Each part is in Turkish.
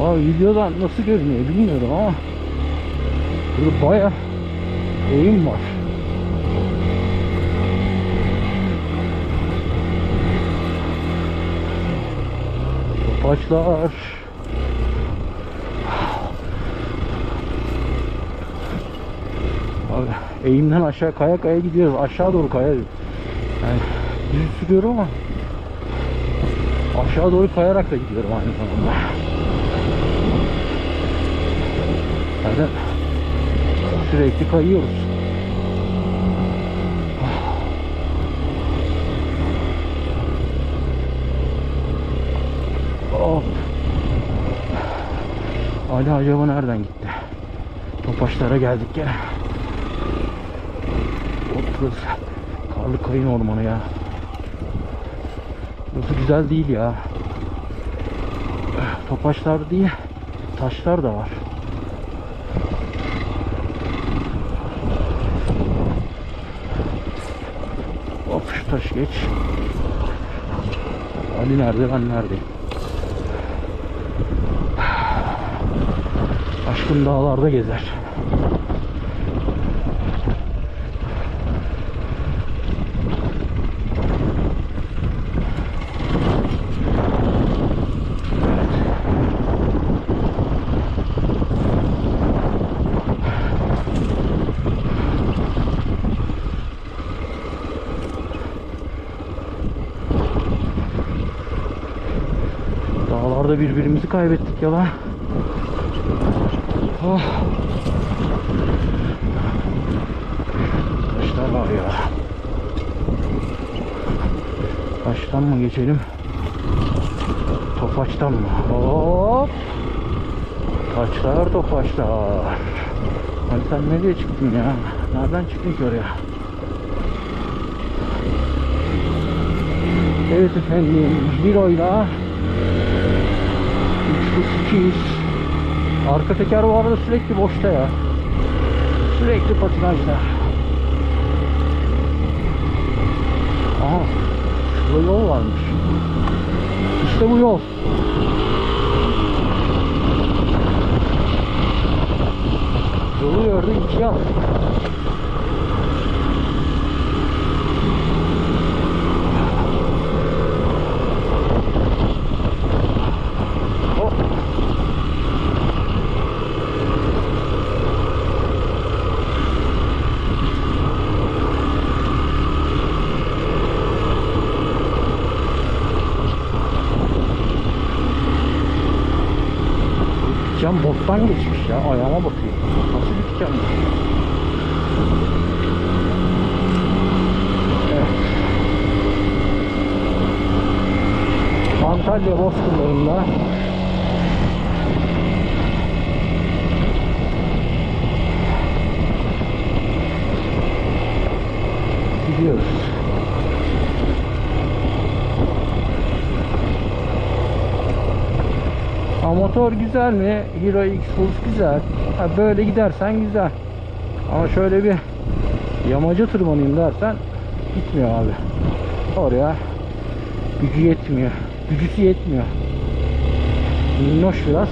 Abi videodan nasıl görünüyor bilmiyorum ama burada baya eğim var. Topaçlar. Abi eğimden aşağı kaya kaya gidiyoruz. Aşağı doğru kaya. Yani düz sürüyorum ama aşağı doğru kayarak da gidiyorum aynı zamanda. Zaten sürekli kayıyoruz. Hop. Ali acaba nereden gitti? Topaçlara geldik gene. Burası. Karlı kayın ormanı ya. Burası güzel değil ya. Topaçlar değil, taşlar da var. Hop şu taş geç. Ali nerede ben neredeyim? Aşkın dağlarda gezer. Birbirimizi kaybettik ya lan. Oh. Taşlar var ya. Taştan mı geçelim? Topaçtan mı? Hop. Taşlar topaçlar. Hadi sen nereye çıktın ya? Nereden çıktın ki oraya? Evet efendim. Bir oyla 3 Arka teker bu arada sürekli boşta ya. Sürekli patinajda. Aha. Şurada yol varmış. İşte bu yol. Yolu gördü ikiye al. Hop. Can bottan geçmiş ya. Ayağıma bakıyor. Nasıl bir diken bu? Evet. Antalya Bozkırları'nda gidiyoruz. Motor güzel mi? Hero X Pulse güzel. Ha, böyle gidersen güzel. Ama şöyle bir yamaca tırmanayım dersen gitmiyor abi. Oraya gücü yetmiyor. Gücüsü yetmiyor. Minnoş biraz.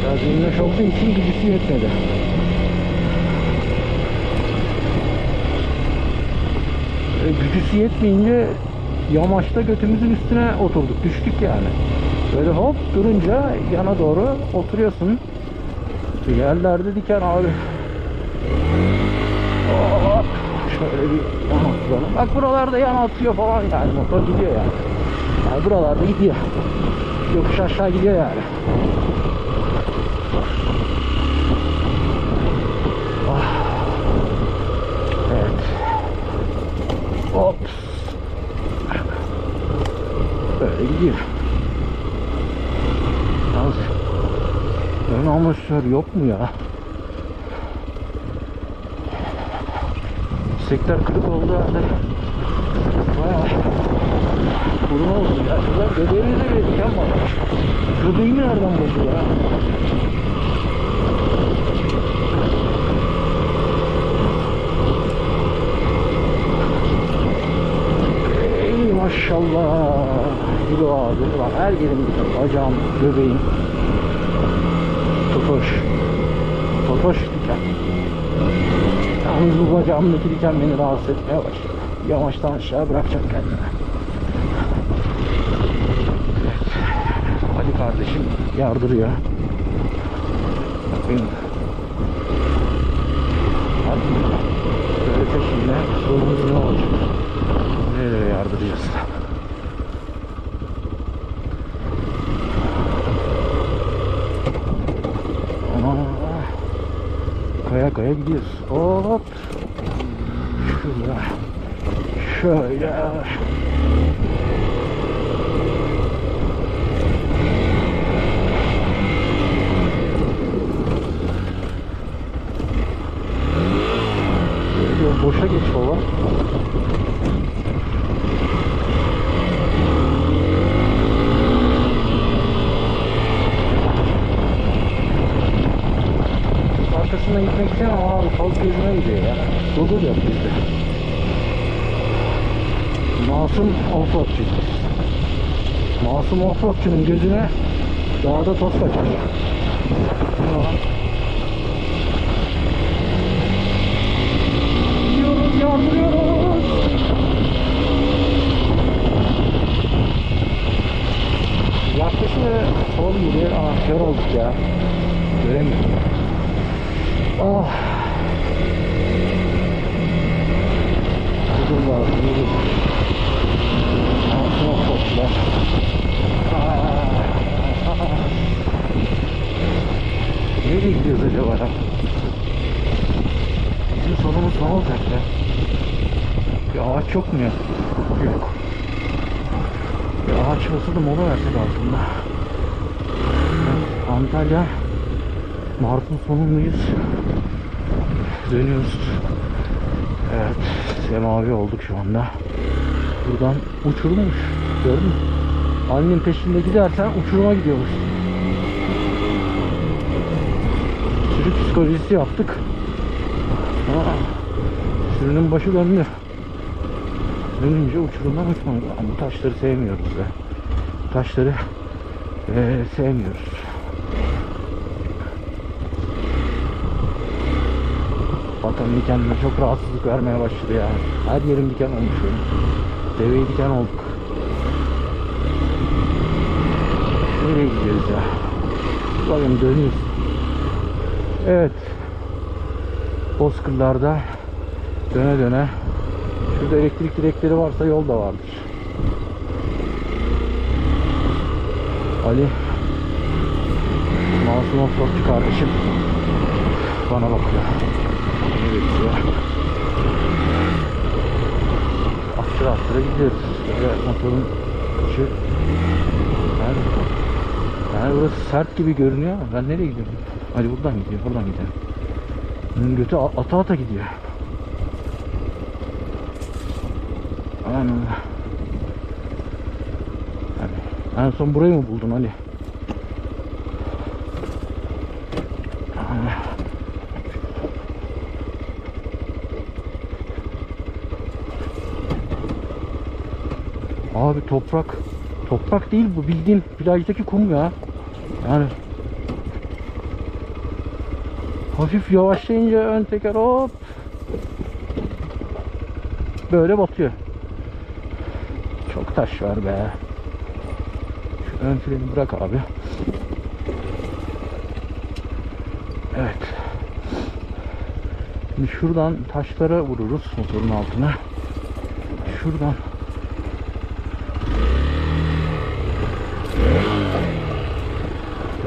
Biraz minnoş olduğu için gücüsü yetmedi. E, gücüsü yetmeyince yamaçta götümüzün üstüne oturduk. Düştük yani. Böyle hop durunca yana doğru oturuyorsun. Yerlerde diken abi. Hop. Şöyle bir yan atlayalım. Bak buralarda yan atıyor falan yani motor gidiyor yani. Yani buralarda gidiyor. Yokuş aşağı gidiyor yani. Ah. Hop. Böyle gidiyor. Yalnız ön amortisör yok mu ya? Sekler kırık oldu halde bayağı kurun oldu ya. Şuradan göbeğimize bile diken var. Göbeğimi nereden buldu ya? Eyvah. Maşallah. Hilo abi. Bak her yerim. Bacağım, göbeğim. Totoş. Totoş diken. Yalnız bu bacağımdaki diken beni rahatsız etmeye başladı. Yamaçtan aşağı bırakacak kendini. Evet. Ali kardeşim yardırıyor. Bakın. Hadi. Böyle peşinde sorumuz ne olacak? Nereye yardırıyorsun? Ama kaya kaya gidiyoruz. Hop. Şurada. Şöyle. Böyle boşa geç baba. Arkasına gitmek istemem ama abi kol gezmeye gidiyor ya. Google yap bizde. Masum offroadçu. Masum offroadçunun gözüne dağda toz kaçar. Ulan. Gidiyoruz, yardırıyoruz. Yaklaşık sol gibi, ah kör olduk ya. Göremiyorum. Ah. Kızım var, kızım. Altına toplar. Nereye gidiyoruz acaba ya? Bizim sonumuz ne olacak ya? Bir ağaç yok mu ya? Yok. Bir ağaç olsa da mola versek altında. Antalya Mart'ın sonundayız. Dönüyoruz. Evet, semavi olduk şu anda. Buradan uçurmuş. Gördün mü? Annenin peşinde gidersen uçuruma gidiyormuş. Sürü psikolojisi yaptık. Sürünün başı döndü. Dönünce uçurumdan uçmadık. Ama bu taşları sevmiyoruz be. Taşları eee, sevmiyoruz. Vatanın dikenleri çok rahatsızlık vermeye başladı ya. Her yerim diken olmuş benim. Deveye diken olduk. Nereye gidiyoruz ya? Bakın dönüyoruz. Evet. Bozkırlarda döne döne şurada elektrik direkleri varsa yol da vardır. Ali Masum Offroadçu kardeşim bana bakıyor. Beni bekliyor. Attıra attıra gidiyoruz. Böyle motorun içi yani, yani burası sert gibi görünüyor ama ben nereye gidiyorum? Hadi buradan gidiyor, buradan gidelim. Bunun götü ata ata gidiyor. Aman Allah. Yani en son burayı mı buldun Ali? Abi toprak toprak değil bu bildiğin plajdaki kum ya. Yani hafif yavaşlayınca ön teker hop böyle batıyor. Çok taş var be. Şu ön freni bırak abi. Evet. Şimdi şuradan taşlara vururuz motorun altına. Şuradan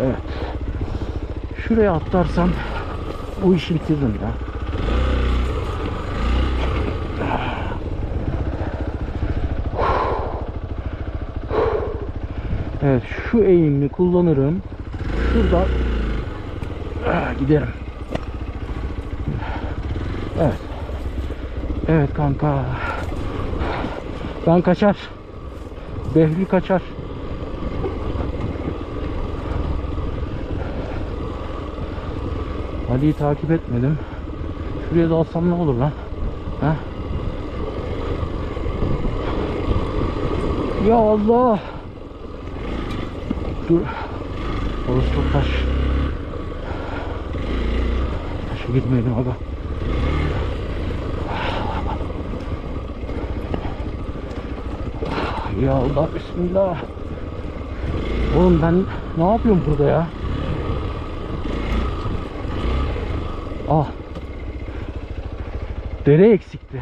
Evet. Şuraya atlarsam bu işi bitiririm ya. Evet şu eğimli kullanırım. Şuradan ah, giderim. Evet. Evet kanka. Ben kaçar. Behlül kaçar. Ali'yi takip etmedim. Şuraya da alsam ne olur lan? Ha? Ya Allah. Dur. Orası çok taş. Taşa gitmeyelim aga. Ya Allah bismillah. Oğlum ben ne yapıyorum burada ya? Ah. Dere eksikti.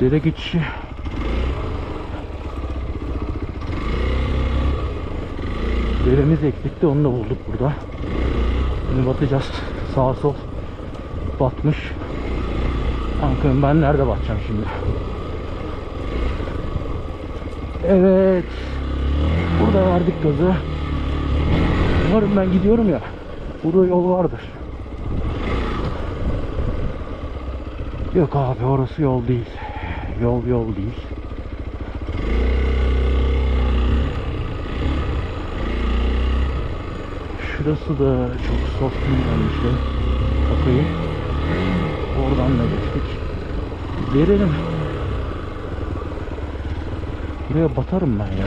Dere geçişi. Deremiz eksikti onu da bulduk burada. Şimdi batacağız. Sağ sol batmış. Bakın ben nerede batacağım şimdi? Evet. Burada verdik gazı. Umarım ben gidiyorum ya. Burada yol vardır. Yok abi orası yol değil. Yol yol değil. Şurası da çok soft bir. Bakayım. Oradan da geçtik. Verelim. Buraya batarım ben ya.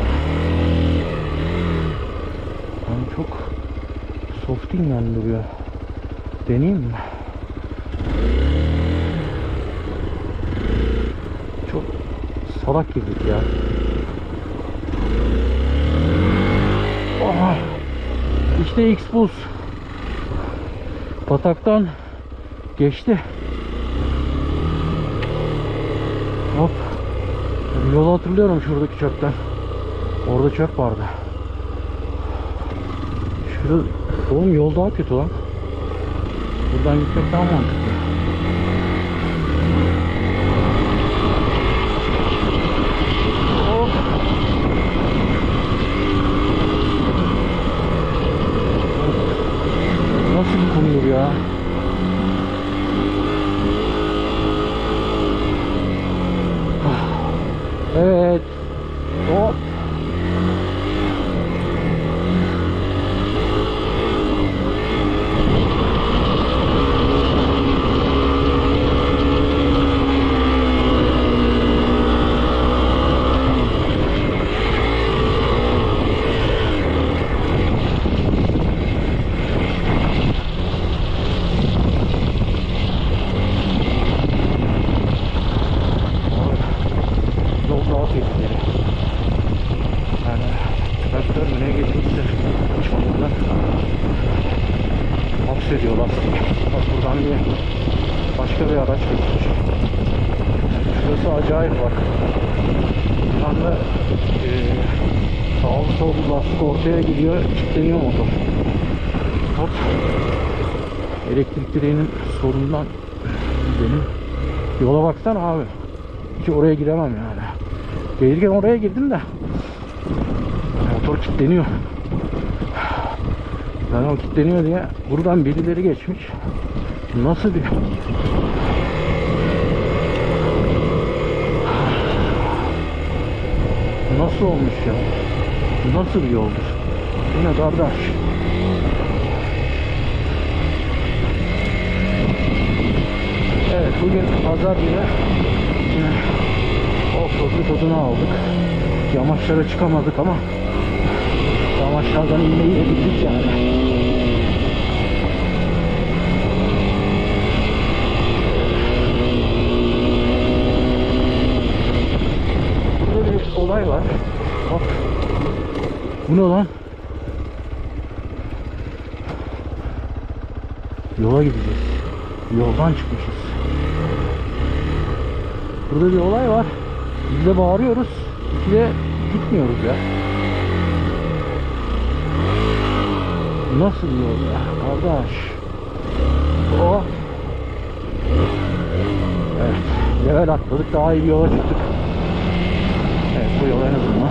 Yani çok softing duruyor. Deneyeyim mi? Çok salak girdik ya. Oha! İşte X-Bus. Bataktan geçti. Hop. Yolu hatırlıyorum şuradaki çöpten. Orada çöp vardı. Şurada oğlum yol daha kötü lan. Buradan gitmek daha mantıklı. Nasıl bir kumdur ya? Evet. Hop. Yol daha tehlikeli. Yani traktör mü ne geçmişse çamurlar hapsediyor lastiği. Bak buradan bir başka bir araç geçmiş. Şurası acayip bak. Bir anda e, sağlı ortaya gidiyor, kilitleniyor motor. Hop. Elektrik direğinin sorunundan benim yola baksana abi. Hiç oraya giremem yani. Gelirken oraya girdim de motor kilitleniyor. Yani o kilitleniyor diye buradan birileri geçmiş. Nasıl bir Nasıl olmuş ya? Nasıl bir yoldur? Bu ne kardeş? Evet bugün pazar günü yine offroad'un tadını aldık. Yamaçlara çıkamadık ama yamaçlardan inmeyi de bildik yani. Burada bir olay var. Bak. Bu ne lan? Yola gideceğiz. Yoldan çıkmışız. Burada bir olay var. Biz de bağırıyoruz. İki de gitmiyoruz ya. Nasıl bir yol ya kardeş? Oh. Evet. Level atladık. Daha iyi bir yola çıktık. Evet bu yol en azından